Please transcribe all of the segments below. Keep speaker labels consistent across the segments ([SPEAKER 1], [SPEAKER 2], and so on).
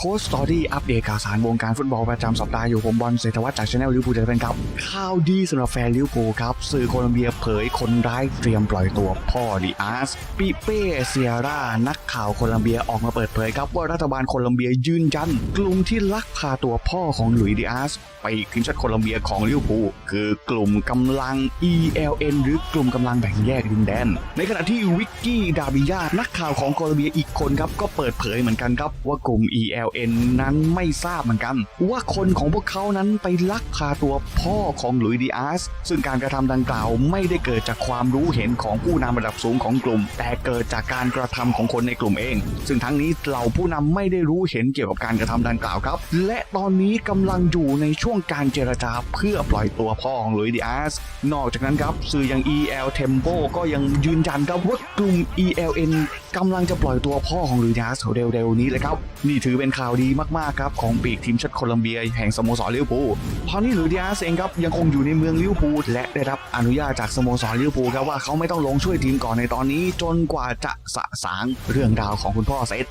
[SPEAKER 1] โค้ชสตอรี่อัปเดตข่าวสารวงการฟุตบอลประจำสัปดาห์อยู่ผมบอลเศรษฐวัฒน์จากช anel ลิวพูลจะเป็นครับ ข่าวดีสำหรับแฟนลิวพูครับ สื่อโคลอมเบียเผยคนร้ายเตรียมปล่อยตัวพ่อดิอาสปิเป้เซียร่า นักข่าวโคลอมเบียออกมาเปิดเผยครับ ว่ารัฐบาลโคลอมเบียยืนยัน กลุ่มที่ลักพาตัวพ่อของหลุยส์ดิอาสไปทีมชาติโคลอมเบียของลิวพูคือกลุ่มกำลัง ELN หรือกลุ่มกำลังแบ่งแยกดินแดน ในขณะที่วิกกี้ดาบิยานักข่าวของโคลอมเบียอีกคนครับก็เปิดเผยเหมือนกันครับว่ากลุ่ม LN นั้นไม่ทราบเหมือนกัน ว่าคนของพวกเขานั้นไปลักพาตัวพ่อของหลุยส์ดิอาสซึ่งการกระทำดังกล่าวไม่ได้เกิดจากความรู้เห็นของผู้นำระดับสูงของกลุ่ม แต่เกิดจากการกระทำของคนในกลุ่มเอง ซึ่งทั้งนี้เหล่าผู้นำไม่ได้รู้เห็นเกี่ยวกับการกระทำดังกล่าวครับ และตอนนี้กำลังอยู่ในช่วงการเจรจาเพื่อปล่อยตัวพ่อของหลุยส์ดิอาสนอกจากนั้นครับสื่ออย่าง EL Tempo ก็ยังยืนยันครับว่ากลุ่ม ELN กำลังจะปล่อยตัวพ่อของลูยส์ดิอาสเร็วๆนี้เลยครับ นี่ถือเป็นข่าวดีมากๆครับของปีกทีมชาติโคลัมเบียแห่งสโมสรลิเวอร์พูลตอนนี้ลูยาสเองครับยังคงอยู่ในเมืองลิเวอร์พูลและได้รับอนุญาตจากสโมสรลิเวอร์พูลครับว่าเขาไม่ต้องลงช่วยทีมก่อนในตอนนี้ จนกว่าจะสะสางเรื่องราวของคุณพ่อเซต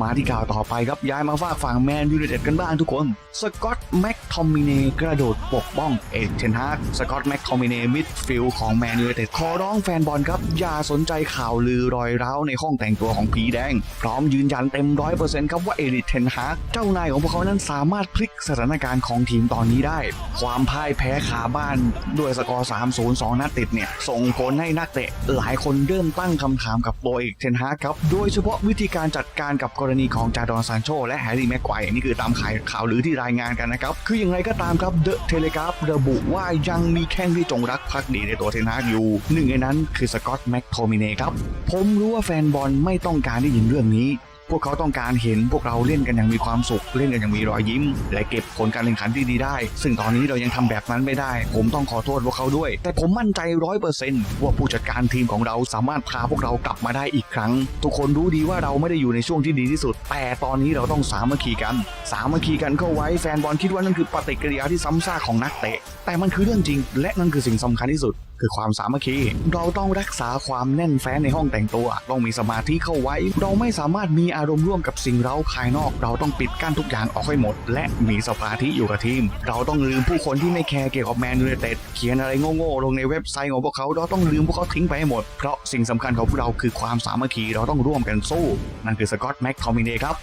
[SPEAKER 1] มาที่ข่าวต่อไปครับย้ายมาฝากฝั่งแมนยูไนเต็ดกันบ้างทุกคน สกอตแม็กทอมมิเนกระโดดปกป้องเอเทนฮากสกอตแม็กทอมมิเนมิดฟิลด์ของแมนยูไนเต็ดขอร้องแฟนบอลครับ อย่าสนใจข่าวลือรอยร้าวในห้องแต่งตัวของผีแดง พร้อมยืนยันเต็มร้อยเปอร์เซ็นต์ครับว่าเอริเทนฮากเจ้านายของพวกเขานั้นสามารถพลิกสถานการณ์ของทีมตอนนี้ได้ ความพ่ายแพ้ขาบ้านด้วยสกอร์3-0 2นัดติดเนี่ยส่งผลให้นักเตะหลายคนเริ่มตั้งคำถามกับตัวเอกเทนฮากครับโดยเฉพาะวิธีการจัดการกับกรณีของจาดอนซานโชและแฮร์รี่แม็กไกวร์นี่คือตามข่าวข่าวหรือที่รายงานกันนะครับ คืออย่างไรก็ตามครับเดอะเทเลกราฟระบุว่ายังมีแข้งที่จงรักภักดีในตัวเทนฮากอยู่หนึ่งในนั้นคือสกอตแม็กโทมิเนครับผมรู้ว่าแฟนบอลไม่ต้องการได้ยินเรื่องนี้ พวกเขาต้องการเห็นพวกเราเล่นกันอย่างมีความสุข เล่นกันอย่างมีรอยยิ้ม และเก็บผลการแข่งขันที่ดีได้ ซึ่งตอนนี้เรายังทำแบบนั้นไม่ได้ ผมต้องขอโทษพวกเขาด้วย แต่ผมมั่นใจร้อยเปอร์เซนต์ว่าผู้จัดการทีมของเราสามารถพาพวกเรากลับมาได้อีกครั้ง ทุกคนรู้ดีว่าเราไม่ได้อยู่ในช่วงที่ดีที่สุด แต่ตอนนี้เราต้องสามัคคีกัน สามัคคีกันเข้าไว้แฟนบอลคิดว่านั่นคือปฏิกิริยาที่ซ้ำซากของนักเตะ แต่มันคือเรื่องจริง และนั่นคือสิ่งสำคัญที่สุด คือความสามัคคี เราต้องรักษาความแน่นแฟ้นในห้องแต่งตัว ต้องมีสมาธิเข้าไว้ เราไม่สามารถมีอารมณ์ร่วมกับสิ่งเร้าภายนอก เราต้องปิดกั้นทุกอย่างออกให้หมด และมีสมาธิอยู่กับทีม เราต้องลืมผู้คนที่ไม่แคร์เกี่ยวกับแมนยูไนเต็ดเขียนอะไรโง่ๆลงในเว็บไซต์ของพวกเขาเราต้องลืมพวกเขาทิ้งไปให้หมด เพราะสิ่งสำคัญของพวกเราคือความสามัคคีเราต้องร่วมกันสู้ นั่นคือสกอตแม็กทอมินเนครับ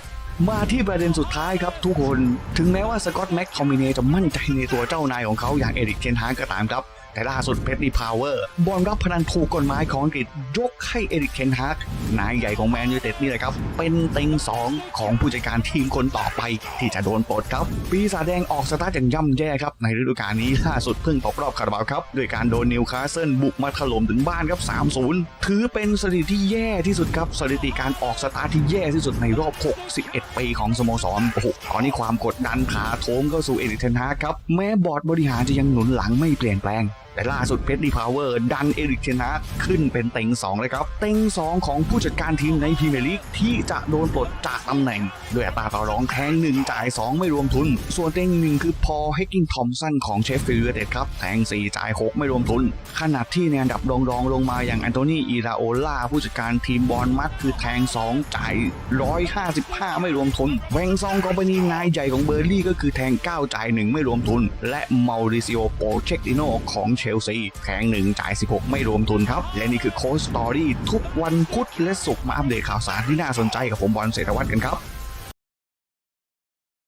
[SPEAKER 1] มาที่ประเด็นสุดท้ายครับทุกคน ถึงแม้ว่าสกอตแม็กทอมิเนจะมั่นใจในตัวเจ้านายของเขาอย่างเอริกเทนฮากก็ตามครับ แต่ล่าสุดเพชรนีพาวเวอร์บอลรับพนันถูกกฎหมายของอังกฤษยกให้เอริกเทนฮากนายใหญ่ของแมนยูเต็ดนี่แหละครับ เป็นเต็งสองของผู้จัดการทีมคนต่อไปที่จะโดนปลดครับ ปีศาจแดงออกสตาร์ทอย่างย่ำแย่ครับ ในฤดูกาลนี้ล่าสุดเพิ่งตกรอบคาราบาวครับด้วยการโดนนิวคาสเซิลบุกมาถล่มถึงบ้านครับ 3-0 ถือเป็นสถิติที่แย่ที่สุดครับสถิติการออกสตาร์ทที่แย่ที่สุดในรอบ 61 ปีของสโมสรโอ้โหตอนนี้ความกดดันถาโถมเข้าสู่เอริกเทนฮากครับแม้บอร์ดบริหารจะยังหนุนหลังไม่เปลี่ยนแปลง แต่ล่าสุดเพชรดีพาวเวอร์ดันเอริกเทนฮากขึ้นเป็นเต็ง2เลยครับ เต็ง 2 ของผู้จัดการทีมในพรีเมียร์ลีกที่จะโดนปลดจากตำแหน่ง ด้วยอัตราต่อรองแทง1 จ่าย 2 ไม่รวมทุน ส่วนเต็งหนึ่งคือพอเฮกกิงทอมสันของเชฟฟิลด์เต็ดครับ แทง 4 จ่าย 6 ไม่รวมทุนขนาดที่ในอันดับรองรองลงมาอย่างแอนโทนีอีราโอล่าผู้จัดการทีมบอลมัดคือแทง 2 จ่าย 155 ไม่รวมทุนแวงซองกอมปานีนายใหญ่ของเบอร์ลี่ก็คือแทง 9 จ่าย 1 ไม่รวมทุน และมาริซิโอโปเชกติโนของเชลซีแทง1จ่าย 16 ไม่รวมทุนครับ และนี่คือโค้ชสตอรี่ทุกวันพุธและศุกร์มาอัปเดตข่าวสารที่น่าสนใจกับผมบอลเศรษฐวัฒน์กันครับ